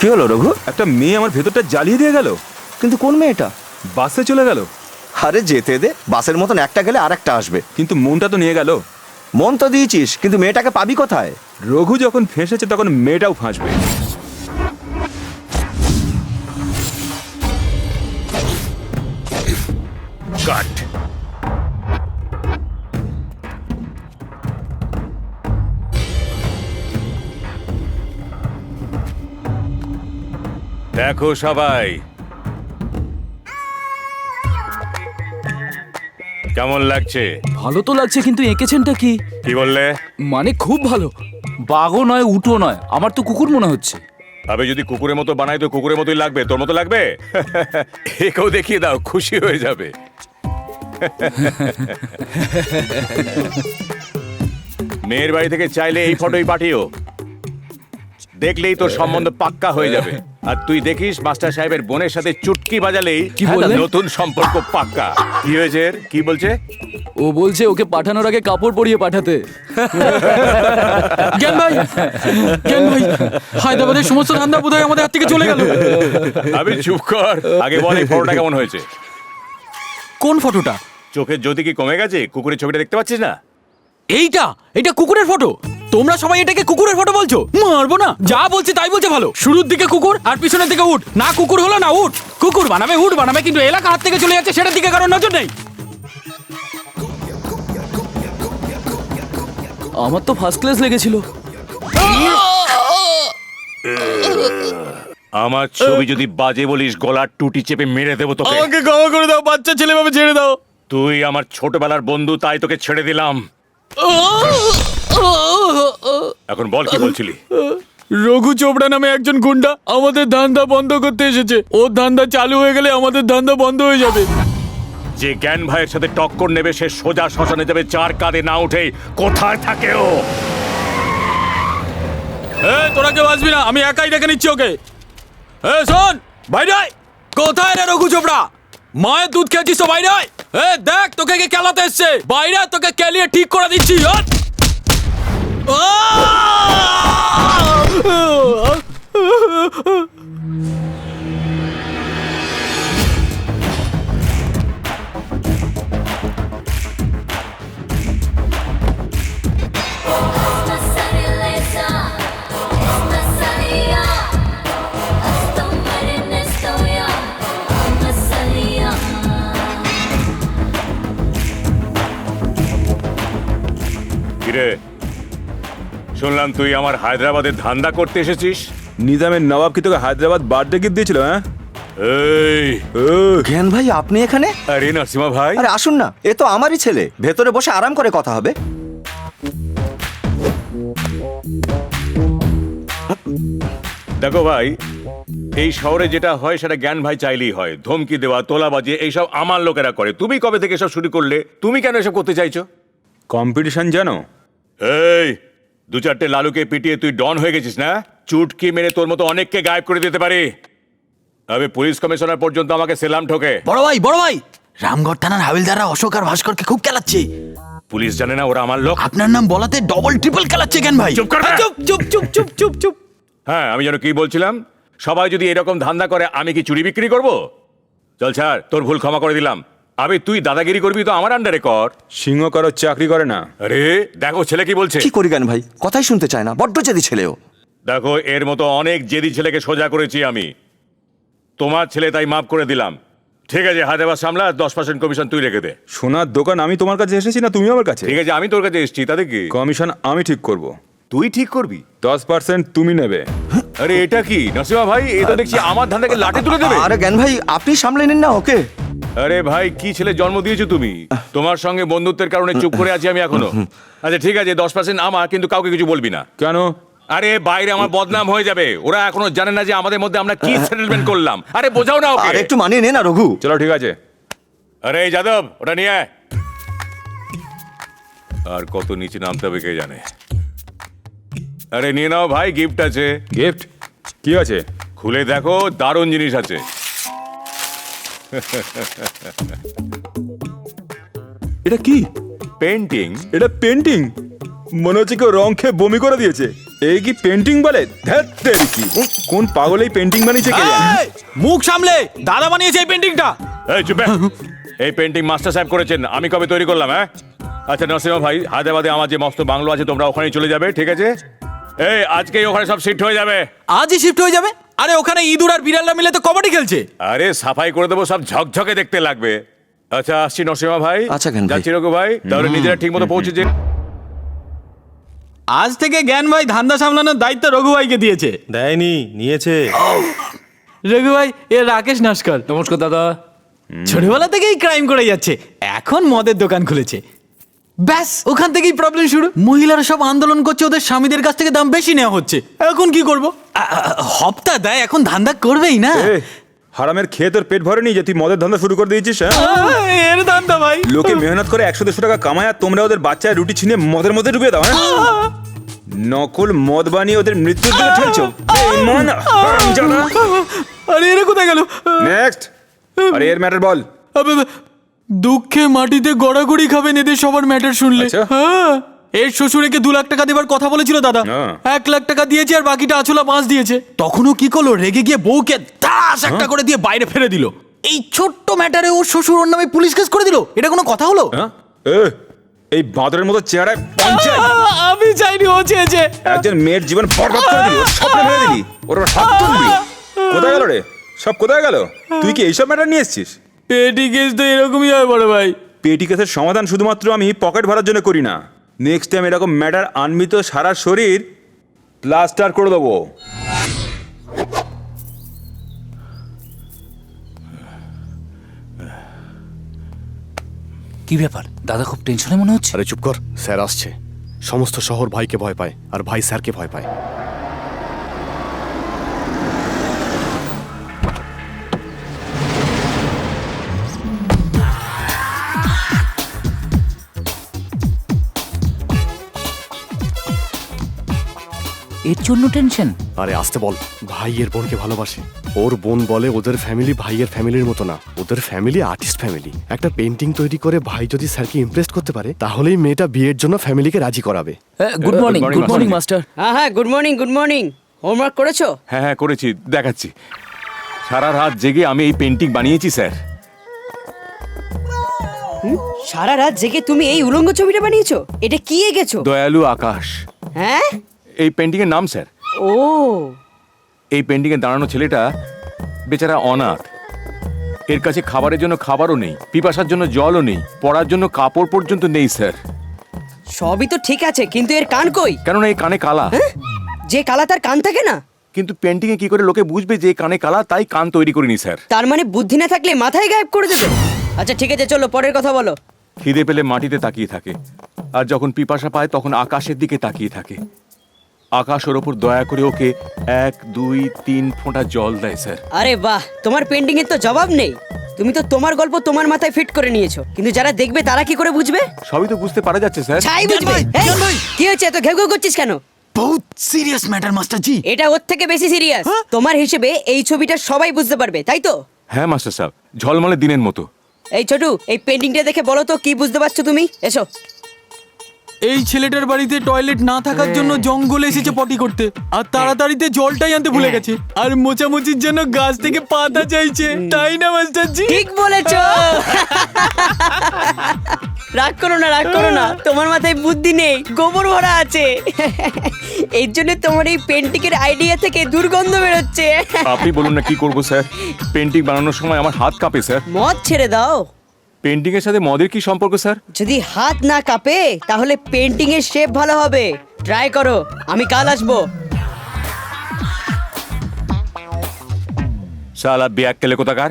কি হলো রঘু? একটা মেয়ে আমার ভেতরটা জ্বালিয়ে দিয়ে গেল। কিন্তু কোন মেয়েটা? বাসে চলে গেল। আরে যেতে দে বাসের মতন একটা গেলে আর একটা আসবে। কিন্তু মনটা তো নিয়ে গেল। মন তো দিয়েছিস কিন্তু মেয়েটাকে পাবি কোথায়? রঘু যখন ফেঁসেছে তখন মেয়েটাও ফাঁসবে। কাট দেখো সবাই। কেমন লাগছে? ভালো তো লাগছে কিন্তু এঁকেছেনটা কি? কি বললে? মানে খুব ভালো। বাঘও নয় উটো নয়। আমার তো কুকুর মনে হচ্ছে। তবে যদি কুকুরের মতো বানাই তো কুকুরের মতোই লাগবে। তোর মতো লাগবে? একেও দেখিয়ে দাও খুশি হয়ে যাবে। মেয়ের বাড়ি থেকে চাইলে এই ফটোই পাঠিও। দেখলেই তোর সম্বন্ধ পাক্কা হয়ে যাবে। আর তুই দেখিস মাস্টার সাহেবের বোনের সাথে চুটকি বাজালেই কি বললে? নতুন সম্পর্ক পাক্কা। কি হয়েছে এর? কি বলছে? ও বলছে ওকে পাঠানোর আগে কাপড় পরিয়ে পাঠাতে। জ্ঞান ভাই জ্ঞান ভাই হায়দ্রাবাদের সমস্ত ধান্দা বোধহয় আমাদের হাত থেকে চলে গেল। আমি চুপ কর। আগে বল এই ফটোটা কেমন হয়েছে। কোন ফটোটা চোখের জ্যোতি কি কমে গেছে? কুকুরের ছবিটা দেখতে পাচ্ছিস না? এইটা? এটা কুকুরের ফটো তোমরা সবাই এটাকে কুকুরের ফটো বলছো? মারবো না। যা বলছে তাই বলছে ভালো। শুরুর দিকে কুকুর আর পিছনের দিকে উঠ না কুকুর হলো না উঠ কুকুর বানাবে উঠ বানাবে কিন্তু এলাকা হাত থেকে চলে যাচ্ছে সেটার দিকে কারণ নজর নেই। আমার তো ফার্স্ট ক্লাস লেগেছিল। আমার ছবি যদি বাজে বলিস গলার টুটি চেপে মেরে দেবো তোকে। ক্ষমা করে দাও বাচ্চা ছেলে ভাবে ছেড়ে দাও। তুই আমার ছোটবেলার বন্ধু তাই তোকে ছেড়ে দিলাম। এখন বল কি বলছিলি? রঘু চোপড়া নামে একজন গুন্ডা আমাদের ধান্দা বন্ধ করতে এসেছে। ওর ধান্দা চালু হয়ে গেলে আমাদের ধান্দা বন্ধ হয়ে যাবে। যে জ্ঞান ভাইয়ের সাথে টক্কর নেবে সে সোজা শ্মশানে যাবে চার কাঁধে না উঠে কোথায় থাকে ও? এ তোরা কেউ আসবি না আমি একাই দেখে নিচ্ছি ওকে। এ শোন আয়। কোথায় রে রঘু চোপড়া? মায়ের দুধ খেয়েছিস তো বাইরে। এ দেখ তোকে কে কেলাতে এসছে। বাইরে তোকে কেলিয়ে ঠিক করে দিচ্ছি হট। আহ! শুনলাম তুই আমার হায়দ্রাবাদে ধান্দা করতে এসেছিস? নিজামের নবাব কি তোকে হায়দ্রাবাদ বার্থডে গিফট দিয়েছিল হ্যাঁ? এই। ও, জ্ঞান ভাই আপনি এখানে? আরে নরসিমা ভাই। আরে আসুন না। এ তো আমারই ছেলে। ভেতরে বসে আরাম করে কথা হবে। দেখো ভাই এই শহরে যেটা হয় সেটা জ্ঞান ভাই চাইলেই হয়। ধমকি দেওয়া তোলাবাজি এইসব আমার লোকেরা করে। তুমি কবে থেকে এসব শুরু করলে? তুমি কেন এসব করতে চাইছো? কম্পিটিশন জানো? এই দু চারটে লালুকে পিটিয়ে তুই ডন হয়ে গেছিস না? চুটকি মেরে তোর মতো অনেককে গায়েব করে দিতে পারি। তবে পুলিশ কমিশনার পর্যন্ত আমাকে সেলাম ঠোকে। বড় ভাই বড় ভাই! রামগড় থানার হাবিলদাররা অশোক আর ভাস্করকে খুব খেলাচ্ছে পুলিশ জানে না ওরা আমার লোক। আপনার নাম বলাতে ডবল ট্রিপল খেলাচ্ছে কেন ভাই? চুপ কর। চুপ চুপ চুপ চুপ চুপ চুপ। হ্যাঁ আমি যেন কি বলছিলাম? সবাই যদি এরকম ধান্দা করে আমি কি চুরি বিক্রি করব? চল ছাড় তোর ভুল ক্ষমা করে দিলাম। আবে তুই দাদাগিরি করবি তো আমার আন্ডারে কর। সিংহ কারও চাকরি করে না। আরে দেখো ছেলে কি বলছে? কি করি জ্ঞান ভাই? কথাই শুনতে চায় না বড্ড জেদি ছেলেও দেখো এর মতো অনেক জেদি ছেলেকে সোজা করেছি আমি। তোমার ছেলে তাই মাফ করে দিলাম। ঠিক আছে হায়দ্রাবাদ সামলা দশ পার্সেন্ট কমিশন তুই রেখে দে। সোনার দোকান আমি তোমার কাছে এসেছি না তুমি আমার কাছে? ঠিক আছে আমি তোর কাছে এসেছি তাতে কি? কমিশন আমি ঠিক করব। তুই ঠিক করবি? দশ পার্সেন্ট তুমি নেবে। আরে এটা কি? নসিমা ভাই এটা দেখছি আমার ধান থেকে লাঠি তুলে দেবে। আরে জ্ঞান ভাই আপনি সামলে নিন না ওকে। আরে ভাই কি ছেলে জন্ম দিয়েছ তুমি? তোমার সঙ্গে বন্ধুত্বের কারণে চুপ করে আছি আমি এখনও। আচ্ছা ঠিক আছে দশ পার্সেন্ট আমার কিন্তু কাউকে কিছু বলবি না। কেন? আরে বাইরে আমার বদনাম হয়ে যাবে। ওরা এখনও জানে না যে আমাদের মধ্যে আমরা কি সেটেলমেন্ট করলাম। আরে বোঝাও না ওকে। আর একটু মানিয়ে নে না রঘু। চলো ঠিক আছে। আরে যাদব ওটা নিয়ে আয়। আর কত নিচে নামতে হবে কে জানে। আরে নিয়ে নাও ভাই গিফট আছে। গিফট কি আছে? খুলে দেখো দারুণ জিনিস আছে। এটা কি? পেন্টিং এটা পেন্টিং মনে হচ্ছে কেউ রং খেয়ে বমি করে দিয়েছে। এই কি পেন্টিং বলে? তেরিকি। কোন পাগল এই পেন্টিং বানিয়েছে কে জানে? মুখ সামলে! দাদা বানিয়েছে এই পেন্টিংটা এই চুপে এই পেন্টিং মাস্টার সাহেব করেছেন। আমি কবে তৈরি করলাম হ্যাঁ? আচ্ছা নরসিংহ ভাই হায়দ্রাবাদে আমার যে মস্ত বাংলো আছে তোমরা ওখানেই চলে যাবে ঠিক আছে? এই আজকেই ওখানে সব শিফট হয়ে যাবে। আজই শিফট হয়ে যাবে? আরে ওখানে ইঁদুর আর বিড়ালরা মিলে তো কবাডি খেলছে। আরে সাফাই করে দেবো সব ঝকঝকে দেখতে লাগবে। আচ্ছা আসছি নরসিংহ ভাই। আচ্ছা, জ্ঞান ভাই। যাচ্ছি রঘু ভাই তাহলে নিজেরা ঠিক মতো পৌঁছেছে আজ থেকে জ্ঞান ভাই ধান্দা সামলানোর দায়িত্ব রঘু ভাইকে দিয়েছে। দেয়নি নিয়েছে। রঘু ভাই এ রাকেশ নস্কর নমস্কার দাদা। ছোটবেলা থেকেই ক্রাইম করে যাচ্ছে এখন মদের দোকান খুলেছে। ব্যাস ওখান থেকেই প্রবলেম শুরু। মহিলারা সব আন্দোলন করছে ওদের স্বামীদের কাছ থেকে দাম বেশি নেওয়া হচ্ছে। এখন কি করব? হপ্তা দেয় এখন ধান্দা করবেই না। হারামের খেয়ে তোর পেট ভরেনি যে তুই মদের ধান্দা শুরু করে দিয়েছিস হ্যাঁ? এর ধান্দা ভাই। লোকে মেহনত করে একশো দেড়শো টাকা কামায় আর তোমরা ওদের বাচ্চায় রুটি ছিনিয়ে মদের মধ্যে ডুবিয়ে দাও হ্যাঁ? নকল মদ বানিয়ে ওদের মৃত্যুর দিকে ঠেলছো। বেঈমান, হারামজাদা। আরে এরা কোথায় গেল? নেক্সট আরে এর ম্যাটার বল। দুঃখে মাটিতে গড়াগড়ি খাবেন এদের সবার ম্যাটার শুনলে। আচ্ছা। হ্যাঁ। এর শ্বশুরেকে দু লাখ টাকা দেবার কথা বলেছিল দাদা। হ্যাঁ। এক লাখ টাকা দিয়েছে আর বাকিটা আছলা পাঁচ দিয়েছে। তখনও কি করল? রেগে গিয়ে বউকে দাস একটা করে দিয়ে বাইরে ফেলে দিল। এই ছোট্ট ম্যাটারে ওর শ্বশুর ওর নামে পুলিশ কেস করে দিল? এটা কোনো কথা হলো? হ্যাঁ। এ, এই বাঁদরের মতো চেহারায় পঞ্চায়েত। আমি চাইনি ও চেয়েছে। একজন মেয়ের জীবন বরবাদ করে দিলি ওর স্বপ্ন ভেঙে দিলি ওর আবার হাত তুললি কোথায় গেল রে? সব কোথায় গেল? তুই কি এইসব ম্যাটার নিয়ে এসছিস? পেটি কেস তো এরকমই হয় বড় ভাই। পেটি কেসের সমাধান শুধুমাত্র আমি পকেট ভরার জন্য করি না। নেক্সট টাইম এরকম ম্যাটার আনবি তো সারা শরীর প্লাস্টার করে দেবো। কি ব্যাপার? দাদা খুব টেনশনে মনে হচ্ছে? আরে চুপ কর স্যার আসছে। সমস্ত শহর ভাইকে ভয় পায় আর ভাই স্যারকে ভয় পায়। এর জন্য টেনশন আরে আসতে বল। ভাই এর বোনকে ভালোবাসে। ওর বোন বলে ওদের ফ্যামিলি ভাইয়ের ফ্যামিলির মতো না। ওদের ফ্যামিলি আর্টিস্ট ফ্যামিলি একটা পেন্টিং তৈরি করে ভাই যদি স্যারকে ইমপ্রেস করতে পারে তাহলেই মেয়েটা বিয়ের জন্য ফ্যামিলিকে রাজি করাবে। Good morning good morning master হ্যাঁ হ্যাঁ good morning good morning homework করেছ? হ্যাঁ হ্যাঁ করেছি দেখাচ্ছি। সারা রাত জেগে আমি এই পেন্টিং বানিয়েছি স্যার। সারা রাত জেগে তুমি এই উলঙ্গ ছবিটা বানিয়েছো? এটা কি এঁকেছো? দয়ালু আকাশ। হ্যাঁ? এই পেন্টিং এর নাম স্যার। ও। এই পেন্টিং এ দাঁড়ানো ছেলেটা বেচারা অনাথ। এর কাছে খাবারের জন্য খাবারও নেই পিপাসার জন্য জলও নেই পড়ার জন্য কাপড় পর্যন্ত নেই স্যার। সবই তো ঠিক আছে কিন্তু এর কান কই? কেননা এই কানে কালা। যে কালা তার কান থাকে না? কিন্তু পেন্টিং এ কি করে লোকে বুঝবে যে কানে কালা তাই কান তৈরি করিনি স্যার। তার মানে বুদ্ধি না থাকলে মাথায় গায়েব করে দেবে? আচ্ছা ঠিক আছে চলো পরের কথা বলো। খিদে পেলে মাটিতে তাকিয়ে থাকে। আর যখন পিপাসা পায় তখন আকাশের দিকে তাকিয়ে থাকে। আকাশ ওর ওপর দয়া করে ওকে এক দুই তিন ফোঁটা জল দেয় স্যার। আরে বাহ তোমার পেন্টিং এর তো জবাব নেই। তুমি তো তোমার গল্প তোমার মাথায় ফিট করে নিয়েছো। কিন্তু যারা দেখবে তারা কি করে বুঝবে? সবই তো বুঝতে পারা যাচ্ছে স্যার। ছাই বুঝবে। এই, কি হয়েছে এত ঘেউ ঘেউ করছিস কেন? বহুত সিরিয়াস ম্যাটার মাস্টার জি এটা ওর থেকে বেশি সিরিয়াস তোমার হিসেবে এই ছবিটা সবাই বুঝতে পারবে তাই তো? হ্যাঁ মাস্টার সাহেব ঝলমলে দিনের মতো। এই ছোটু এই পেন্টিংটা দেখে বলো তো কি বুঝতে পারছ তুমি? এসো। এই ছেলেটার বাড়িতে টয়লেট না থাকার জন্য জঙ্গলে এসেছে পটি করতে। আর তাড়াতাড়িতে জলটাই আনতে ভুলে গেছে। আর মোচামুচির জন্য গাছ থেকে পাতা চাইছে। তাই না মাস্টার জি? ঠিক বলেছ। রাগ করো না রাগ করো না। তোমার মাথায় বুদ্ধি নেই। গোবর ভরা আছে। এর জন্য তোমার এই পেন্টিংয়ের আইডিয়া থেকে দুর্গন্ধ বেরোচ্ছে। আপনি বলুন না কি করব স্যার? পেন্টিং বানানোর সময় আমার হাত কাঁপে স্যার। মদ ছেড়ে দাও। পেন্টিং এর সাথে মদের কি সম্পর্ক স্যার? যদি হাত না কাঁপে তাহলে পেন্টিং এর শেপ ভালো হবে। ট্রাই করো আমি কাল আসব। শালা ব্যাগ কেলে কোথাকার?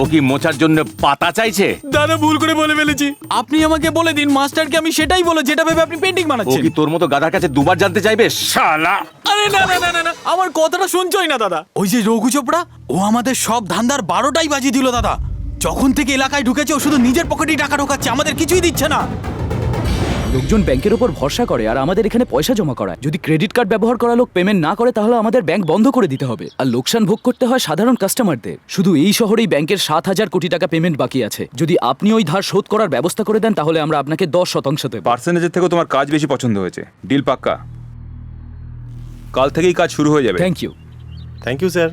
ও কি মোচার জন্য পাতা চাইছে? দাদা ভুল করে বলে ফেলেছি। আপনি আমাকে বলে দিন মাস্টারকে আমি সেটাই বলে যেটা ভেবে আপনি পেন্টিং ও বানাচ্ছেন কি তোর মতো গাধার কাছে দুবার জানতে চাইবে? শালা! আরে না না না না না আমার কথাটা শুনছই না দাদা। ওই যে রঘু চোপড়া ও আমাদের সব ধান্দার বারোটাই বাজিয়ে দিল দাদা। যখন থেকে এলাকায় ঢুকেছে ও শুধু নিজের পকেটেই টাকা ঢোকাচ্ছে আমাদের কিছুই দিচ্ছে না। লোকজন ব্যাংকের উপর ভরসা করে আর আমাদের এখানে পয়সা জমা করায়। যদি ক্রেডিট কার্ড ব্যবহার করা লোক পেমেন্ট না করে তাহলে আমাদের ব্যাংক বন্ধ করে দিতে হবে। আর লোকসান ভোগ করতে হয় সাধারণ কাস্টমারদের শুধু এই শহরেই ব্যাংকের সাত হাজার কোটি টাকা পেমেন্ট বাকি আছে। যদি আপনি ওই ধার শোধ করার ব্যবস্থা করে দেন তাহলে আমরা আপনাকে দশ শতাংশ দেব। পার্সেন্টেজের থেকেও তোমার কাজ বেশি পছন্দ হয়েছে। ডিল পাক্কা? কাল থেকেই কাজ শুরু হয়ে যাবে। Thank you thank you sir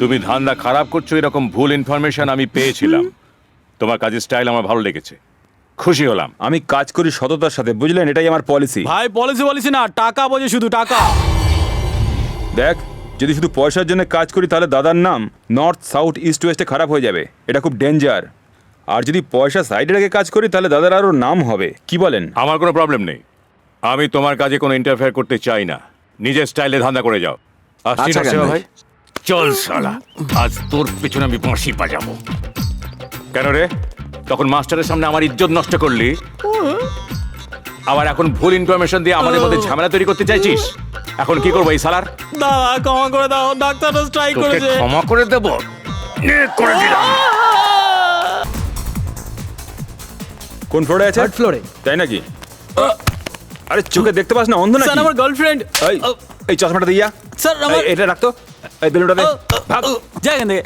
তুমি ধান্দা খারাপ করছ এরকম ভুল ইনফরমেশন আমি পেয়েছিলাম। তোমার কাজের স্টাইল আমার ভালো লেগেছে। খুশি হলাম। আমি কাজ করি সততার সাথে বুঝলেন? এটাই আমার পলিসি ভাই পলিসি পলিসি না টাকা বোঝে শুধু টাকা। দেখ যদি শুধু পয়সার জন্য কাজ করি তাহলে দাদার নাম নর্থ সাউথ ইস্ট ওয়েস্টে খারাপ হয়ে যাবে। এটা খুব ডেঞ্জার আর যদি পয়সা সাইডে রেখে কাজ করি তাহলে দাদার আরও নাম হবে। কি বলেন? আমার কোনো প্রবলেম নেই। আমি তোমার কাজে কোনো ইন্টারফেয়ার করতে চাই না। নিজের স্টাইলে ধান্দা করে যাও। আসছি আচ্ছা, না, ভাই। চল শালা আজ তোর পেছনে আমি বাঁশি বাজাবো। কেন রে? তখন মাস্টারের সামনে আমার ইজ্জত নষ্ট করলি? আবার এখন ভুল ইনফরমেশন দিয়ে আমাদের মধ্যে ঝামেলা তৈরি করতে চাইছিস? এখন কি করব এই সালার দাদা ক্ষমা করে দাও ডাক্তাররা স্ট্রাইক করেছে। ক্ষমা করে দেবো? করে দিলাম। কোন ফ্লোরে আছে? থার্ড ফ্লোরে তাই নাকি? আরে চোখে দেখতে পাস না অন্ধ স্যার আমার গার্লফ্রেন্ড এই, এই চশমাটা দিয়া স্যার আমার এটা রাখতো এই বেলুনটা দে। ভাগ। যাই এখান থেকে।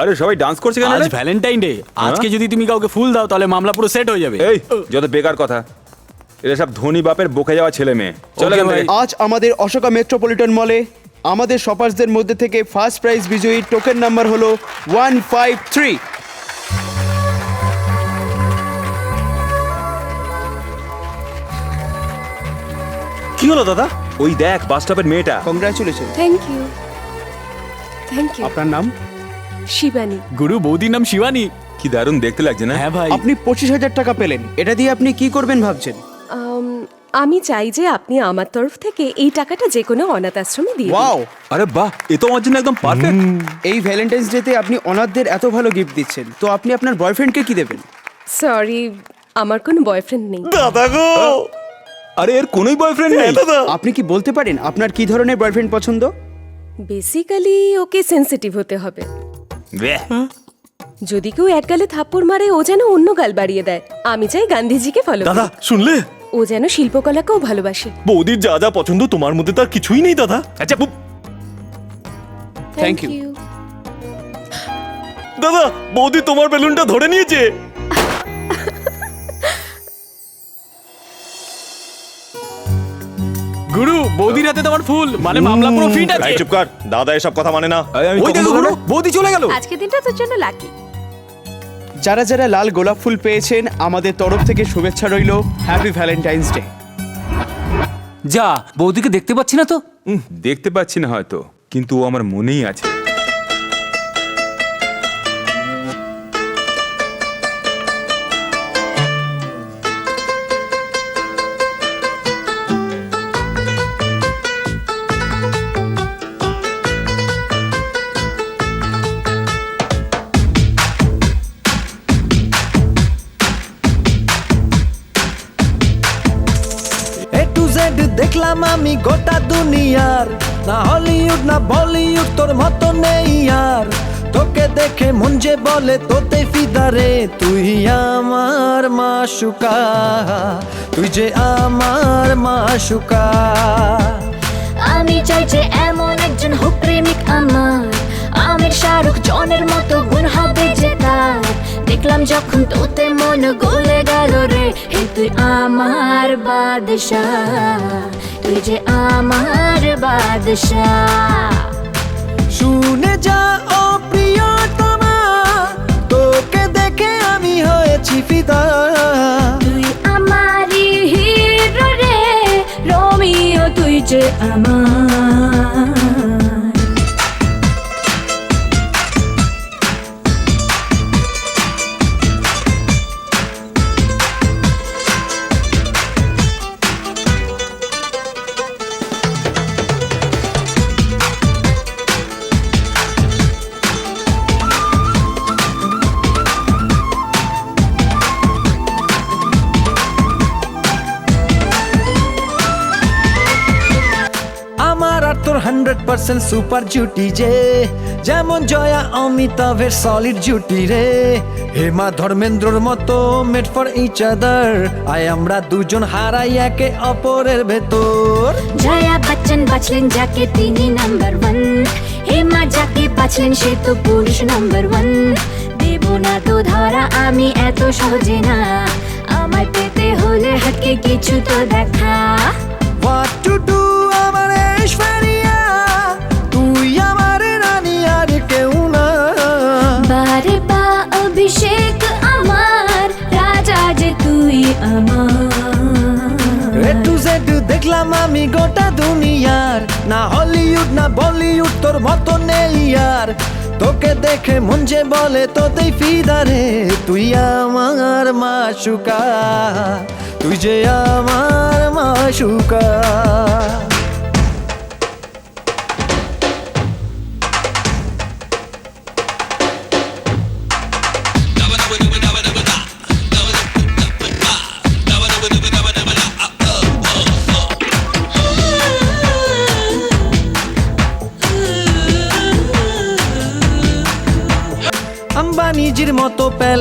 আরে সবাই ডান্স করছে কেন আজ ভ্যালেন্টাইন ডে আজকে যদি তুমি কাউকে ফুল দাও তাহলে মামলা পুরো সেট হয়ে যাবে। এই যত বেকার কথা। এরা সব ধনী বাপের বকে যাওয়া ছেলে মেয়ে। চলো। আজ আমাদের অশোকা মেট্রোপলিটন মলে আমাদের শপার্সদের মধ্যে থেকে ফার্স্ট প্রাইজ বিজয়ী টোকেন নাম্বার হলো ওয়ান ফাইভ থ্রি হলো দাদা? ওই দেখ বাস স্টপের মেয়েটা। Congratulation thank you thank you আপনার নাম? শিবানী। গুরু বৌদির নাম শিবানী। কি দারুণ দেখতে লাগছে না? হ্যাঁ ভাই। আপনি পঁচিশ হাজার টাকা পেলেন। এটা দিয়ে আপনি কি করবেন ভাবছেন? আমি চাই যে আপনি আমার তরফ থেকে এই টাকাটা যে কোনো অনাথ আশ্রমে দিয়ে দিন। ওয়াও আরে বাহ এ তো আমার জন্য একদম পারফেক্ট এই ভ্যালেন্টাইন্স ডেতে আপনি অনাথদের এত ভালো গিফট দিচ্ছেন। তো আপনি আপনার বয়ফ্রেন্ডকে কি দেবেন? সরি আমার কোনো বয়ফ্রেন্ড নেই। আরে এর কোনোই বয়ফ্রেন্ড নেই। দাদা। আপনি কি বলতে পারেন আপনার কি ধরনের বয়ফ্রেন্ড পছন্দ? বেসিক্যালি ওকে সেনসিটিভ হতে হবে। ব্যাহ। যদি কেউ এক গালে থাপ্পড় মারে ও যেন অন্য গাল বাড়িয়ে দেয়। আমি চাই গান্ধীজিকে ফলো দাদা শুনলে? ও যেন শিল্পকলাকেও ভালোবাসে। বৌদির যা যা পছন্দ তোমার মধ্যে তার কিছুই নেই দাদা। আচ্ছা থ্যাংক ইউ দাদা বৌদি তোমার বেলুনটা ধরে নিয়েছে। গুরু বৌদি রাতে তোমার ফুল। মানে মামলা পুরো ফিট আছে। চুপ কর দাদা এসব কথা মানে না। ওই দেখো গুরু বৌদি চলে গেল। আজকে দিনটা তোর জন্য লাকি যারা যারা লাল গোলাপ ফুল পেয়েছেন আমাদের তরফ থেকে শুভেচ্ছা রইল। হ্যাপি ভ্যালেন্টাইন্স ডে যা বৌদিকে দেখতে পাচ্ছি না তো? উম, দেখতে পাচ্ছি না হয়তো কিন্তু ও আমার মনেই আছে। দেখে মন যে বলে তোতে ফিদারে তুই আমার মাসুকা তুই যে আমার মাসুকা আমি চাই যে এমন একজন হোক প্রেমিক আমার। আমির শাহরুখ জনের মতো গুণ হবে যে তার। দেখলাম যখন তোতে মন গলে গেল রে হে তুই আমার বাদশাহ তুই যে আমার বাদশাহ। শুনে যা ফিদা। তুই হিরো রে রোমিও তুই যে আমার আমার পার্সেন্ট সুপার জুটি যে। যেমন জয়া অমিতাভের সলিড জুটি রে। হেমা ধর্মেন্দ্রর মতো মেড ফর ইচ আদার আয় আমরা দুজন হারাই একে অপরের ভেতর। জয়া বচ্চন বাঁচলেন যাকে তিনি নাম্বার ওয়ান হেমা যাকে বাঁচলেন সে তো পুরুষ নাম্বার ওয়ান দেব না তো ধরা আমি এত সহজে না। আমায় পেতে হলে হাতকে কিছু তো দেখা। হোয়াট টু ডু আমার ঐশ্বরিয়া টু জেড দেখলাম আমি গোটা দুনিয়ার। না হলিউড না বলিউড তোর মতো নেই আর। তোকে দেখে মন যে বলে তোতেই ফিদারে তুই আমার মাসুকা। তুই যে আমার মাসুকা।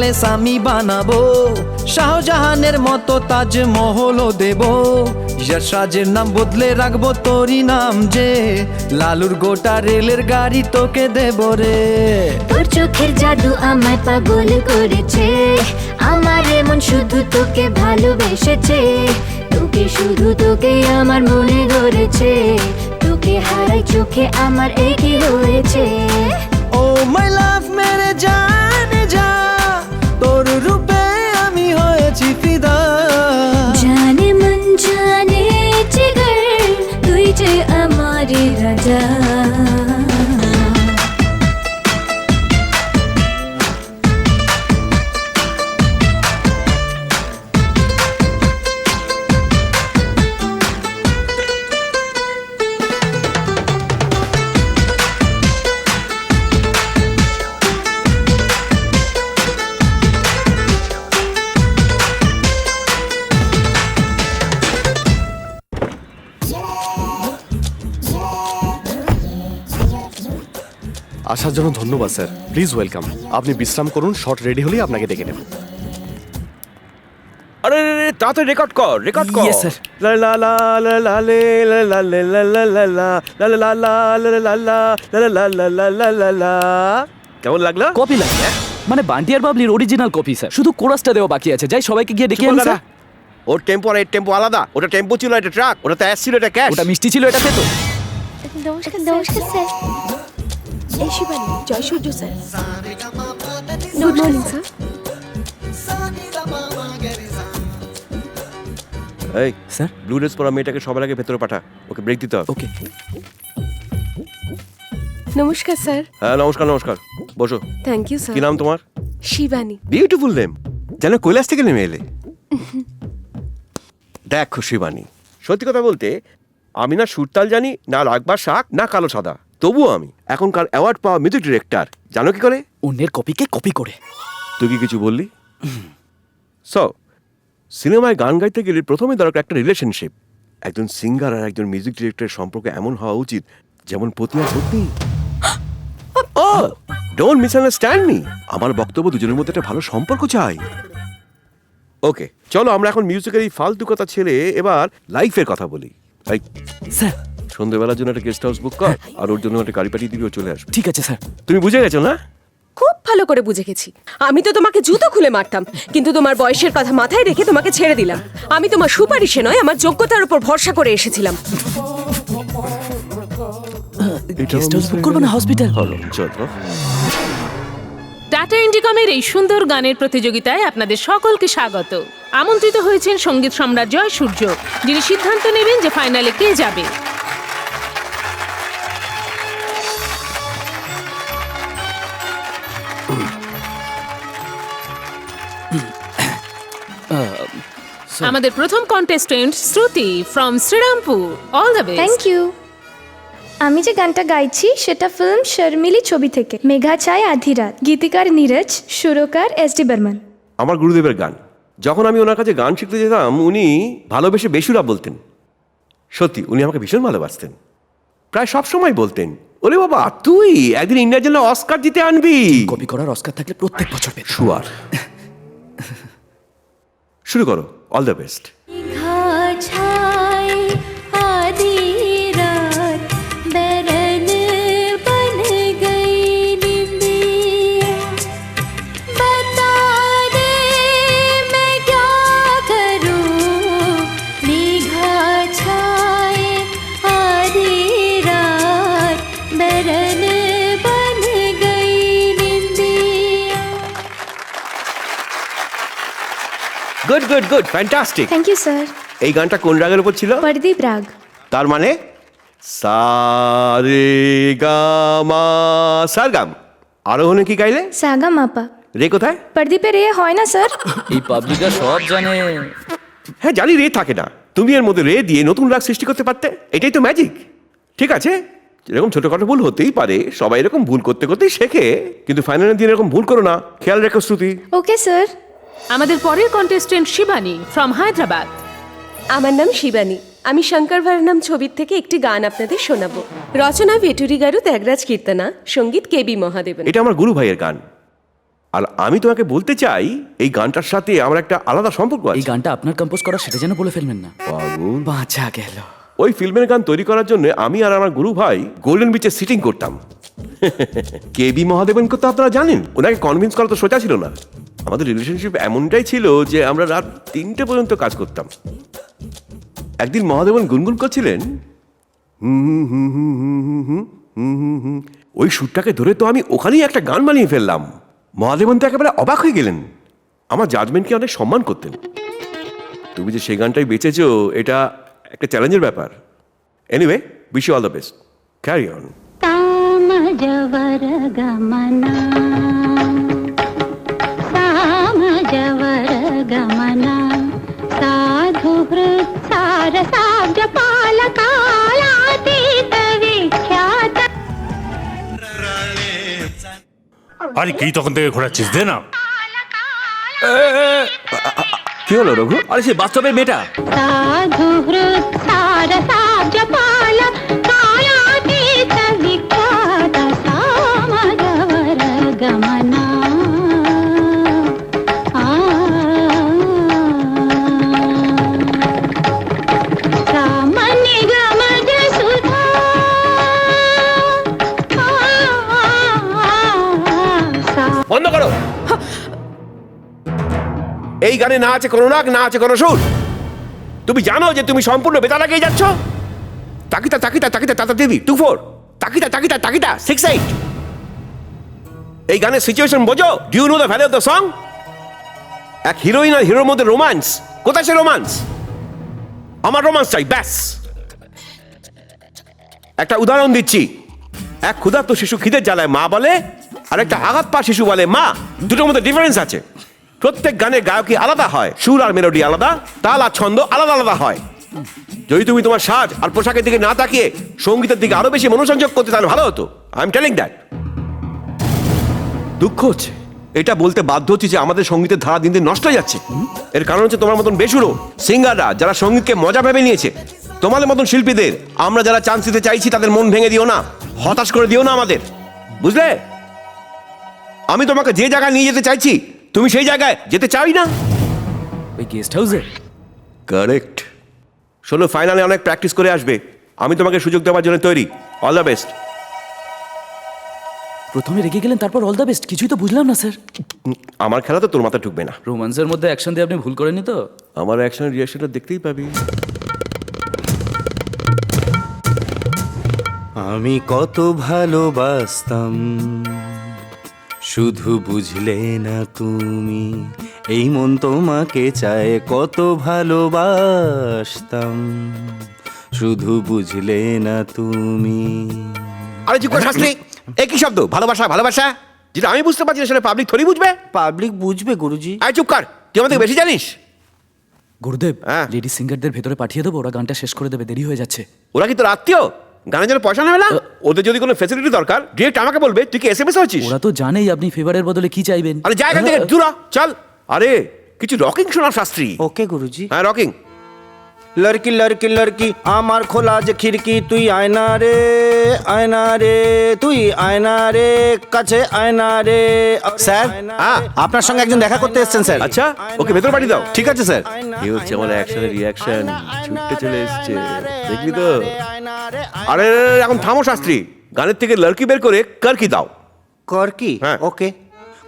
প্যালেস আমি বানাবো। শাহজাহানের মতো তাজমহলও দেব। সাজের নাম বদলে রাখব তোরই নাম যে। লালুর গোটা রেলের গাড়ি তোকে দেব রে। তোর চোখের জাদু আমায় পাগল করেছে। আমার এমন শুধু তোকে ভালোবেসেছে। তোকে শুধু তোকে আমার মনে ধরেছে তোকে হারাই চোখে আমার একই হয়েছে। ও মাই লাভ মেরে জানে আসার জন্য ধন্যবাদ স্যার প্লিজ ওয়েলকাম আপনি বিশ্রাম করুন শর্ট রেডি হলেই আপনাকে ডেকে নেব আরে রে, রে, তাড়াতাড়ি রেকর্ড কর রেকর্ড কর sir. লা লা লা লা লা লে, লা লা লে, লা লা লা লা, লা লা লা লা, লা লা লা লা, লা লা লা লা লা লা লা। কেমন লাগল কপি লাগে মানে বান্টি আর বাবলির অরিজিনাল কপি স্যার শুধু কোরাসটা দেওয়া বাকি আছে যাই সবাইকে গিয়ে ডেকে আনি স্যার ওর টেম্পো আর এর টেম্পো আলাদা ওটা টেম্পো ছিল এটা ট্রাক ওটা তো অ্যাস ছিল এটা ক্যাশ ওটা মিষ্টি ছিল এটাতে তো নমস্কার নমস্কার স্যার এই Shivani Joy Surya sir good morning sir এই স্যার ব্লু ড্রেস পরা মেয়েটাকে সবার আগে ভেতরে পাঠা ওকে ব্রেক দিতে হবে। ওকে নমস্কার স্যার হ্যাঁ নমস্কার নমস্কার। বসো। থ্যাংক ইউ স্যার কি নাম তোমার? শিবানী বিউটিফুল নেম যেন কৈলাস থেকে নেমে এলে। দেখ খুশিবাণী সত্যি কথা বলতে আমি না সুরতাল জানি না রাগবার শাক না কালো সাদা। তবুও আমি এখনকার অ্যাওয়ার্ড পাওয়া মিউজিক ডিরেক্টর জানো কি করে? অন্যের কপিকে কপি করে। তুই কি কিছু বললি? সো সিনেমায় গান গাইতে গেলে প্রথমে দরকার একটা রিলেশনশিপ একজন সিঙ্গার আর একজন মিউজিক ডিরেক্টরের সম্পর্ক এমন হওয়া উচিত যেমন পতি আর পত্নী। ও! ডোন্ট মিসআন্ডারস্ট্যান্ড মি আমার বক্তব্য দুজনের মধ্যে একটা ভালো সম্পর্ক চাই। ওকে চলো আমরা এখন মিউজিকের এই ফালতু কথা ছেড়ে এবার লাইফের কথা বলি। লাইক স্যার সন্ধ্যেবেলার জন্য একটা গেস্ট হাউস বুক কর আর ওর জন্য একটা গাড়ি পাঠিয়ে দিবি ও চলে আসবে। ঠিক আছে স্যার। তুমি বুঝে গেছো না? খুব ভালো করে বুঝে গেছি। আমি তো তোমাকে জুতো খুলে মারতাম কিন্তু তোমার বয়সের কথা মাথায় রেখে তোমাকে ছেড়ে দিলাম। আমি তোমার সুপারিশে নয় আমার যোগ্যতার উপর ভরসা করে এসেছিলাম। গেস্ট হাউস বুক করব না হসপিটাল চলো টাটা ইন্ডিকমের এই সুন্দর গানের প্রতিযোগিতায় আপনাদের সকলকে স্বাগত। আমন্ত্রিত হয়েছেন সংগীত সম্রাট জয় সূর্য যিনি সিদ্ধান্ত নেবেন যে ফাইনালে কে যাবে। আমাদের প্রথম contestant Shruti from Srirampur. All the best thank you আমি যে গানটা গাইছি সেটা ফিল্ম শর্মিলি ছবি থেকে। মেঘা চায় আধি রাত গীতিকার নীরজ সুরকার এস ডি বর্মন আমার গুরুদেবের গান। যখন আমি ওনার কাছে গান শিখতে যেতাম উনি ভালোবেসে বেসুরা বলতেন। সত্যি উনি আমাকে ভীষণ ভালোবাসতেন। প্রায় সব সময় বলতেন ওরে বাবা তুই একদিন ইন্ডিয়ার জন্য অস্কার জিতে আনবি। কপি করার অস্কার থাকলে প্রত্যেক বছর শুয়ার। শুরু করো। All the best good good good fantastic thank you sir এই গানটা কোন রাগের উপর ছিল? পরদীপ রাগ তার মানে? সারে গামা। সারগাম আরোহণে কি গাইলে? সাগা মাপা রে কোথায়? পরদীপে রে হয় না স্যার এই পাবলিকরা সব জানে। হ্যাঁ জানি রে থাকে না। তুমি এর মধ্যে রে দিয়ে নতুন রাগ সৃষ্টি করতে পারতে। এটাই তো ম্যাজিক ঠিক আছে? এরকম ছোটোখাটো ভুল হতেই পারে। সবাই এরকম ভুল করতে করতে শেখে। কিন্তু ফাইনালের দিন এরকম ভুল করো না। খেয়াল রেখো শ্রুতি। ওকে স্যার আমাদের পরের কন্টেস্টেন্ট শিবানী ফ্রম হায়দ্রাবাদ। আমার নাম শিবানী। আমি শঙ্কর ভারনাম ছবির থেকে একটি গান আপনাদের শোনাবো। রচনা ভেটুরি গারু ত্যাগরাজ কীর্তনা সংগীত কে বি মহাদেবন। এটা আমার গুরু ভাইয়ের গান। আর আমি তোমাকে বলতে চাই এই গানটার সাথে আমার একটা আলাদা সম্পর্ক এই আছে গানটা আপনার কম্পোজ করা সেটা যেন বলে ফেলবেন না। পাগল। বাঁচা গেল। ওই ফিল্মের গান তৈরি করার জন্য আমি আর আমার গুরু ভাই গোল্ডেন বিচে সিটিং করতাম। কে বি মহাদেবনকে তো আপনারা জানেন? ওনাকে কনভিন্স করা তো সোজা ছিল না। আমাদের রিলেশনশিপ এমনটাই ছিল যে আমরা রাত তিনটে পর্যন্ত কাজ করতাম একদিন মহাদেবন গুনগুন করছিলেন ওই সুরটাকে ধরে তো আমি ওখানেই একটা গান বানিয়ে ফেললাম মহাদেবন তো একেবারে অবাক হয়ে গেলেন আমার জাজমেন্টকে অনেক সম্মান করতেন তুমি যে সেই গানটাই বেঁচেছো এটা একটা চ্যালেঞ্জের ব্যাপার anyway wish you all the best carry on गमना सामजवर गमना साधु हृत्सार साब्ज पालकालातीत विख्यात আরে কি তখন থেকে ঘোরাচ্ছিস দে না কি হলো রঘু আরে সে বাস্তবের মেয়েটা साधु हृत्सार साब्ज पालकालातीत विख्यात सामजवर गमना এই গানে না আছে কোনো রাগ, না আছে কোনো সুর। তুমি জানো যে তুমি সম্পূর্ণ বেতা লাগিয়ে যাচ্ছ? তাকিতা তাকিতা তাকিতা, তাতা দেবী টু ফোর তাকিতা তাকিতা তাকিতা সিক্স এইট এই গানের সিচুয়েশন বোঝো। Do you know the value of the song এক হিরোইন আর হিরোর মধ্যে রোমান্স কোথায় সে রোমান্স আমার রোমান্স চাই, ব্যাস। একটা উদাহরণ দিচ্ছি। এক ক্ষুধার্ত শিশু খিদের জ্বালায় মা বলে, আর একটা আঘাত পা শিশু বলে মা। দুটোর মধ্যে ডিফারেন্স আছে। প্রত্যেক গানের গায়কই আলাদা হয়, সুর আর মেলোডি আলাদা, তাল আর ছন্দ আলাদা আলাদা হয়। যদি তুমি তোমার সাজ আর পোশাকের দিকে না তাকিয়ে সঙ্গীতের দিকে আরও বেশি মনোসংযোগ করতে তাহলে ভালো হতো। আই এম টেলিং দ্যাট দুঃখ হচ্ছে, এটা বলতে বাধ্য হচ্ছে যে আমাদের সঙ্গীতের ধারা দিন দিন নষ্ট হয়ে যাচ্ছে। এর কারণ হচ্ছে তোমার মতন বেসুরো, সিঙ্গাররা যারা সঙ্গীতকে মজা ভেবে নিয়েছে, তোমাদের মতন শিল্পীদের আমরা যারা চান্স দিতে চাইছি তাদের মন ভেঙে দিও না, হতাশ করে দিও না আমাদের। বুঝলে? আমি তোমাকে যে জায়গায় নিয়ে যেতে চাইছি তুমি সেই জায়গায় যেতে চাই না? ওই গেস্ট হাউসে কারেক্ট শোনো ফাইনালে অনেক প্র্যাকটিস করে আসবে। আমি তোমাকে সুযোগ দেওয়ার জন্য তৈরি। অল দ্য বেস্ট প্রথমে রেগে গেলেন তারপর অল দ্য বেস্ট কিছুই তো বুঝলাম না স্যার। আমার খেলা তো তোর মাথা ঢুকবে না। রোমান্সের মধ্যে অ্যাকশন দিয়ে আপনি ভুল করেননি তো? আমার অ্যাকশন রিয়াকশনটা দেখতেই পাবি। আমি কত ভালোবাসতাম। শুধু বুঝলে না তুমি। এই মন তোমাকে চায় কত ভালোবাসতাম। শুধু বুঝলে না তুমি। আরে কর শাস্ত্রী একই শব্দ? ভালোবাসা ভালোবাসা? যেটা আমি বুঝতে পারছি না সেটা পাবলিক থরি বুঝবে? পাবলিক বুঝবে গুরুজি। আয় চুপ কর। তুই আমাদের বেশি জানিস? গুরুদেব হ্যাঁ। লেডি সিঙ্গারদের ভেতরে পাঠিয়ে দেবো ওরা গানটা শেষ করে দেবে দেরি হয়ে যাচ্ছে। ওরা কি তোর আত্মীয়? গানের জন্য পয়সা নেবে না ওদের যদি কোনো ফেসিলিটি দরকার ডিরেক্ট আমাকে বলবে তুই কি এস এম এস হচ্ছিস? ওরা তো জানেই আপনি ফেভারের বদলে কি চাইবেন। আরে জায়গা থেকে দূরা চল। আরে কিছু রকিং শোনা শাস্ত্রী। ওকে গুরুজি। হ্যাঁ রকিং লড়কি লড়কি লড়কি আমার খোলা যে খিড়কি তুই আয়না রে আয়না রে তুই আয়না রে কাছে আয়না রে স্যার হ্যাঁ। আপনার সঙ্গে একজন দেখা করতে এসেছেন স্যার আচ্ছা ওকে ভেতর পাঠিয়ে দাও ঠিক আছে স্যার এই হচ্ছে আমার অ্যাকশনের রিয়াকশন ছুটতে চলে এসছে দেখলি তো আরে এখন থামো শাস্ত্রী গানের থেকে লড়কি বের করে কারকি দাও করকি হ্যাঁ। ওকে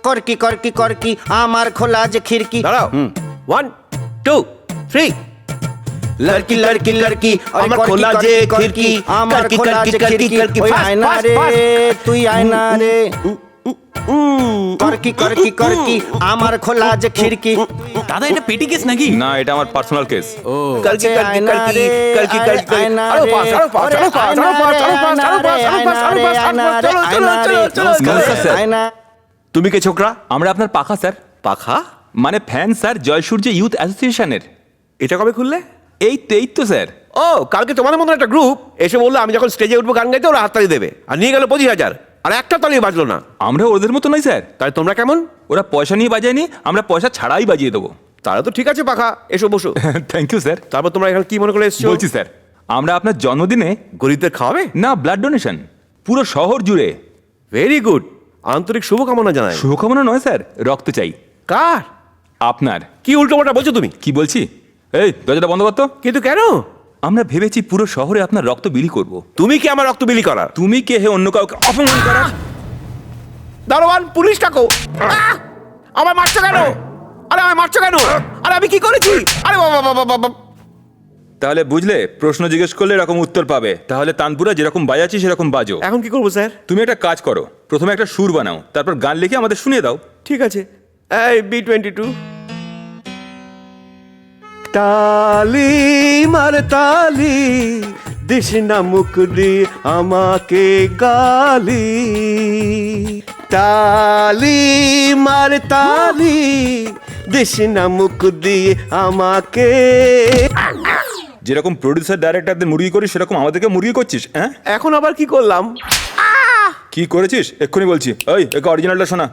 করকি করকি করকি আমার খোলা যে খিড়কি দাঁড়াও ওয়ান টু থ্রি লড়কি লড়কি লড়কি আমার করকি, খোলা করকি, যে করকি, খিড়কি, আমার করকি, খোলা করকি, যে করকি, খিড়কি করকি, fast, আয়না রে. তুই আয়না রে করকি করকি করকি আমার খোলা যে খিড়কি দাদা এটা পেটি কেস নাকি না এটা আমার পার্সোনাল কেস আয়না কালকি রে, কালকি কালকি আয়না আরও রে, পাস আরও পাস আরও পাস আরও পাস আরও পাস আরও পাস আরও পাস আরও পাস আরও পাস চলো চলো চলো চলো স্যার। তুমি কে ছোকরা? আমরা আপনার পাখা স্যার পাখা? মানে ফ্যান স্যার জয়সূর্য ইউথ অ্যাসোসিয়েশনের এটা কবে খুললে? এই তো এই তো স্যার। ও কালকে তোমাদের মতন একটা গ্রুপ এসে বলল আমি যখন স্টেজে উঠবো গান গাইতে ওরা হাততালি দেবে। আর নিয়ে গেল পঁচিশ হাজার। আর একটা তালি বাজলো না। আমরা ওদের মতো নই স্যার। তাই তোমরা কেমন? ওরা পয়সা নিয়ে বাজায়নি আমরা পয়সা ছাড়াই বাজিয়ে দেবো। তারা তো ঠিক আছে পাখা। এসো বসো। Thank you sir. তারপর তোমরা এখানে কি মনে করে এসছো? বলছি স্যার আমরা আপনার জন্মদিনে গরিবদের খাওয়াবে? না ব্লাড ডোনেশন পুরো শহর জুড়ে। ভেরি গুড আন্তরিক শুভকামনা জানাই। শুভকামনা নয় স্যার রক্ত চাই। কার? আপনার। কি উল্টো বলছো তুমি? কি বলছি? এই দরজাটা বন্ধ করতো কিন্তু কেন? আমরা ভেবেছি পুরো শহরে আপনার রক্ত বিলি করব। তুমি কি আমার রক্ত বিলি করা তুমি কে হে অন্য কাউকে অপমান করা দারোয়ান পুলিশ ডাকো। আহ! আমার মারছো কেন? আরে। আমার মারছো কেন? আরে আমি কি করেছি? আরে বাবা বাবা বাবা তাহলে বুঝলে প্রশ্ন জিজ্ঞেস করলে এরকম উত্তর পাবে। তাহলে তানপুরা যেরকম বাজাচ্ছি সেরকম বাজো। এখন কি করব স্যার? তুমি একটা কাজ করো। প্রথমে একটা সুর বানাও তারপর গান লিখে আমাদের শুনিয়ে দাও। ঠিক আছে। এই বি টোয়েন্টি টু তালি মার তালি দিস না মুখ দি আমাকে গালি। তালি মার তালি দিস না মুখ দি আমাকে। যেরকম প্রডিউসার ডাইরেক্টরদের মুরগি করিস সেরকম আমাদেরকে মুরগি করছিস হ্যাঁ? এখন আবার কি করলাম? কি করেছিস? এক্ষুনি বলছি। ওই একে অরিজিনালটা শোনা।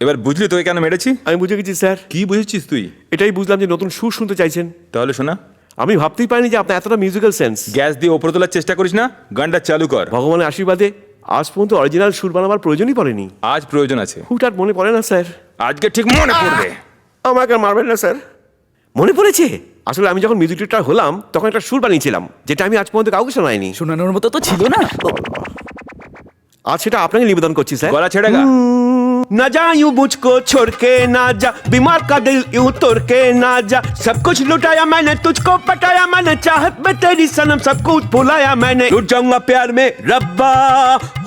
এবার বুঝলি তোকে কেন মেরেছি? আমি বুঝে গেছি স্যার। কি বুঝেছিস তুই? এটাই বুঝলাম যে নতুন সুর শুনতে চাইছেন। তাহলে শোনা। আমি ভাবতেই পারিনি যে আপনার এতটা মিউজিক্যাল সেন্স গ্যাস দিয়ে ওপরে তোলার চেষ্টা করিস না গানটা চালু কর। ভগবানের আশীর্বাদে আজ পর্যন্ত অরিজিনাল সুর বানাবার প্রয়োজনই পড়েনি। আজ প্রয়োজন আছে। হুটার মনে পড়ে না স্যার। আজকে ঠিক মনে পড়বে। আমাকে আর মারবেন না স্যার। মনে পড়েছে? আসলে আমি যখন মিউজিক ডিরেক্টর হলাম তখন একটা সুর বানিয়েছিলাম যেটা আমি আজ পর্যন্ত কাউকে শোনাইনি। শোনানোর মতো তো ছিল না। আজ সেটা আপনাকে নিবেদন করছি স্যার। গলা ছেড়ে গা। ना जा यूं मुझको छोड़ के ना जा बीमार का दिल यूं तोड़ के ना जा सब कुछ लुटाया मैंने तुझको पटाया मैंने चाहत में तेरी सनम सब कुछ भुलाया मैंने लुट जाऊंगा प्यार में रब्बा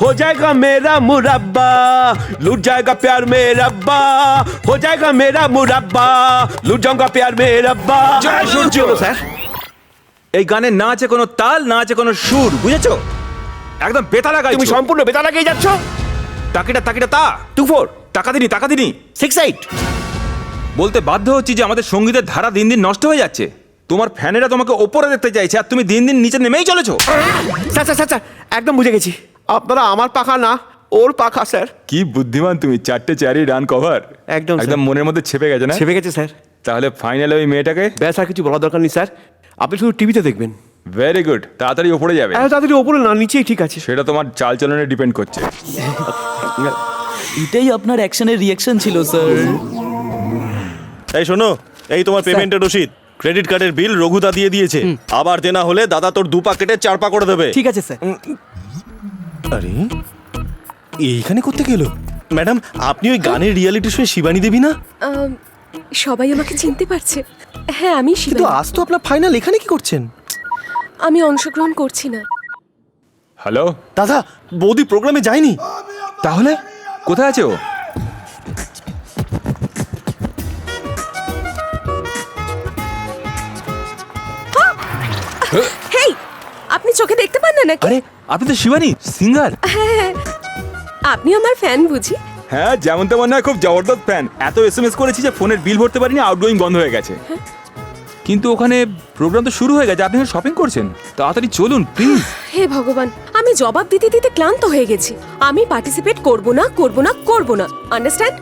हो जाएगा मेरा मुरब्बा लुट जाएगा प्यार में रब्बा हो जाएगा मेरा मुरब्बा लुट जाऊंगा प्यार में रब्बा জয় সূর্য। স্যার এই গানে না আছে কোনো তাল না আছে কোনো সুর বুঝেছো একদম বেতালা গাইছো তুমি সম্পূর্ণ বেতা লাগিয়ে যাচ্ছ তাকিটা তাকিটা তা। টু ফোর টাকা দিনি টাকা দিনি সিক্স এইট বলতে বাধ্য হচ্ছি যে আমাদের সঙ্গীতের ধারা দিন দিন নষ্ট হয়ে যাচ্ছে। তোমার ফ্যানেরা তোমাকে ওপরে দেখতে চাইছে আর তুমি দিন দিন নিচে নেমেই চলেছো। স্যার স্যার স্যার স্যার একদম বুঝে গেছি। আপনারা আমার পাখা না ওর পাখা স্যার। কি বুদ্ধিমান তুমি চারটে চারই রান কভার একদম, একদম মনের মধ্যে ছেপে গেছে না? ছেপে গেছে স্যার। তাহলে ফাইনালে ওই মেয়েটাকে? ব্যাস আর কিছু বলার দরকার নেই স্যার। আপনি শুধু টিভিতে দেখবেন। ভেরি গুড তাড়াতাড়ি ওপরে যাবে। হ্যাঁ তাড়াতাড়ি ওপরে না নিচেই ঠিক আছে। সেটা তোমার চাল চলনে ডিপেন্ড করছে। এটাই আপনার অ্যাকশনের রিয়াকশন ছিল স্যার এই শোনো এই তোমার পেমেন্টের রসিদ। ক্রেডিট কার্ডের বিল রঘুদা দিয়ে দিয়েছে। আবার দেনা হলে দাদা তোর দু পা কেটে চার পা করে দেবে। ঠিক আছে স্যার আরে এইখানে করতে গেল ম্যাডাম আপনি ওই গানের রিয়ালিটি শোয়ে শিবানী দেবী না? সবাই আমাকে চিনতে পারছে। হ্যাঁ আমি কিন্তু আজ তো আপনার ফাইনাল এখানে কি করছেন? আমি অংশগ্রহণ করছি না। হ্যালো? দাদা বৌদি প্রোগ্রামে যায়নি। তাহলে কোথায় আছে ও? হেই আপনি চোখে দেখতে পান না নাকি? আরে আপনি তো শিবানী সিঙ্গার। হ্যাঁ আপনি আমার ফ্যান বুঝি? হ্যাঁ যেমন তেমন নয় খুব জবরদস্ত ফ্যান। এত এসএমএস করেছি যে ফোনের বিল ভরতে পারিনি আউটগোয়িং বন্ধ হয়ে গেছে। কিন্তু ওখানে প্রোগ্রাম তো শুরু হয়ে গেছে, আপনি শপিং করছেন? তাড়াতাড়ি চলুন প্লিজ হে ভগবান, আমি জবাব দিতে দিতে ক্লান্ত হয়ে গেছি। আমি পার্টিসিপেট করব না করব না করব না। আন্ডারস্ট্যান্ড